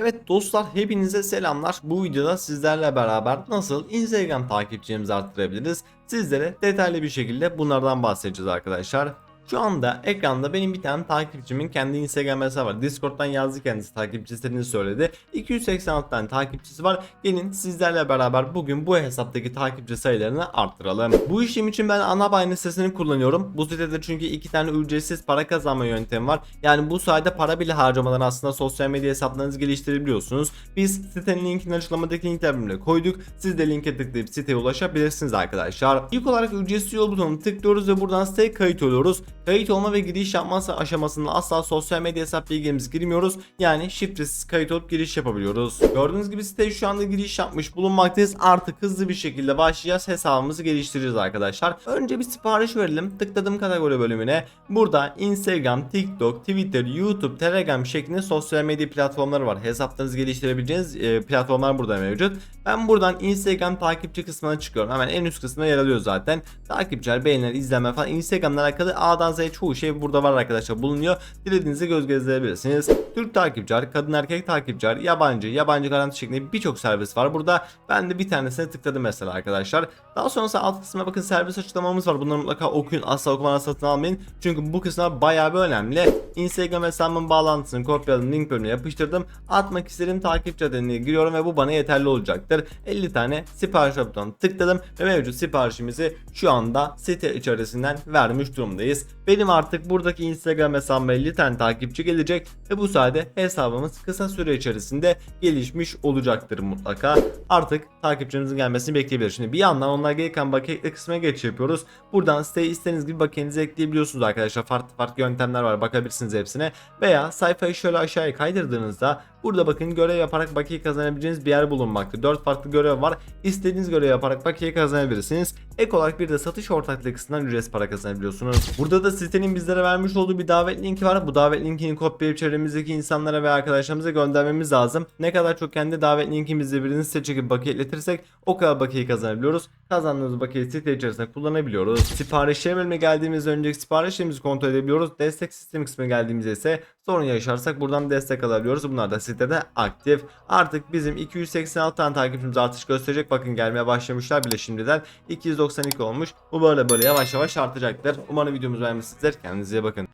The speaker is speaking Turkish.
Evet dostlar hepinize selamlar. Bu videoda sizlerle beraber nasıl Instagram takipçimizi arttırabiliriz? Sizlere detaylı bir şekilde bunlardan bahsedeceğiz arkadaşlar. Şu anda ekranda benim bir tane takipçimin kendi Instagram hesabı var. Discord'dan yazdı kendisi takipçisini söyledi. 286 tane takipçisi var. Gelin sizlerle beraber bugün bu hesaptaki takipçi sayılarını arttıralım. Bu işim için ben ana bayne sitesini kullanıyorum. Bu sitede çünkü iki tane ücretsiz para kazanma yöntemi var. Yani bu sayede para bile harcamadan aslında sosyal medya hesaplarınızı geliştirebiliyorsunuz. Biz sitenin linkini açıklamadaki linkler bölümüne koyduk. Siz de linke tıklayıp siteye ulaşabilirsiniz arkadaşlar. İlk olarak ücretsiz yol butonuna tıklıyoruz ve buradan siteye kayıt oluyoruz. Kayıt olma ve giriş yapma aşamasında asla sosyal medya hesap bilgimizi girmiyoruz. Yani şifresiz kayıt olup giriş yapabiliyoruz. Gördüğünüz gibi siteye şu anda giriş yapmış bulunmaktayız. Artık hızlı bir şekilde başlayacağız. Hesabımızı geliştireceğiz arkadaşlar. Önce bir sipariş verelim. Tıkladım kategori bölümüne. Burada Instagram, TikTok, Twitter, YouTube, Telegram şeklinde sosyal medya platformları var. Hesaplarınızı geliştirebileceğiniz e, platformlar burada mevcut. Ben buradan Instagram takipçi kısmına çıkıyorum. Hemen en üst kısmına yer alıyor zaten. Takipçiler, beğeniler, izlenme falan Instagram'la alakalı A'dan Z'ye çoğu şey burada var arkadaşlar bulunuyor. Dilediğinizde göz gezdirebilirsiniz. Türk takipçiler, kadın erkek takipçiler, yabancı, yabancı garanti şeklinde birçok servis var burada. Ben de bir tanesine tıkladım mesela arkadaşlar. Daha sonrasında alt kısmına bakın servis açıklamamız var. Bunları mutlaka okuyun. Asla okumadan satın almayın. Çünkü bu kısımlar bayağı bir önemli. Instagram hesabımın bağlantısını kopyaladım. Link bölümüne yapıştırdım. Atmak istediğim takipçi adını giriyorum ve bu bana yeterli olacaktır. 50 tane sipariş butonuna tıkladım ve mevcut siparişimizi şu anda site içerisinden vermiş durumdayız. Benim artık buradaki Instagram hesabıma 50 tane takipçi gelecek ve bu sayede hesabımız kısa süre içerisinde gelişmiş olacaktır mutlaka. Artık takipçimizin gelmesini bekleyebiliriz. Şimdi bir yandan onlar gelirken ekle kısmına geç yapıyoruz. Buradan siteye istediğiniz gibi bakiyenizi ekleyebiliyorsunuz arkadaşlar. Farklı farklı yöntemler var bakabilirsiniz hepsine. Veya sayfayı şöyle aşağıya kaydırdığınızda burada bakın görev yaparak bakiye kazanabileceğiniz bir yer bulunmakta. 4 farklı görev var. İstediğiniz görev yaparak bakiye kazanabilirsiniz. Ek olarak bir de satış ortaklığı kısmından ücretsiz para kazanabiliyorsunuz. Burada da sitenin bizlere vermiş olduğu bir davet linki var. Bu davet linkini kopyalayıp çevremizdeki insanlara ve arkadaşlarımıza göndermemiz lazım. Ne kadar çok kendi davet linkimizle birini site çekip bakiye ekletirsek o kadar bakiye kazanabiliyoruz. Kazandığımız bakiyeyi site içerisinde kullanabiliyoruz. Siparişler bölümüne geldiğimizde önceki siparişlerimizi kontrol edebiliyoruz. Destek sistemi kısmına geldiğimizde ise sorun yaşarsak buradan destek alabiliyoruz. Bunlar da sitede aktif. Artık bizim 286 tane takipçimiz artış gösterecek. Bakın gelmeye başlamışlar bile şimdiden. 292 olmuş. Bu böyle böyle yavaş yavaş artacaktır. Umarım videomuzu beğenmişsinizdir. Kendinize bakın.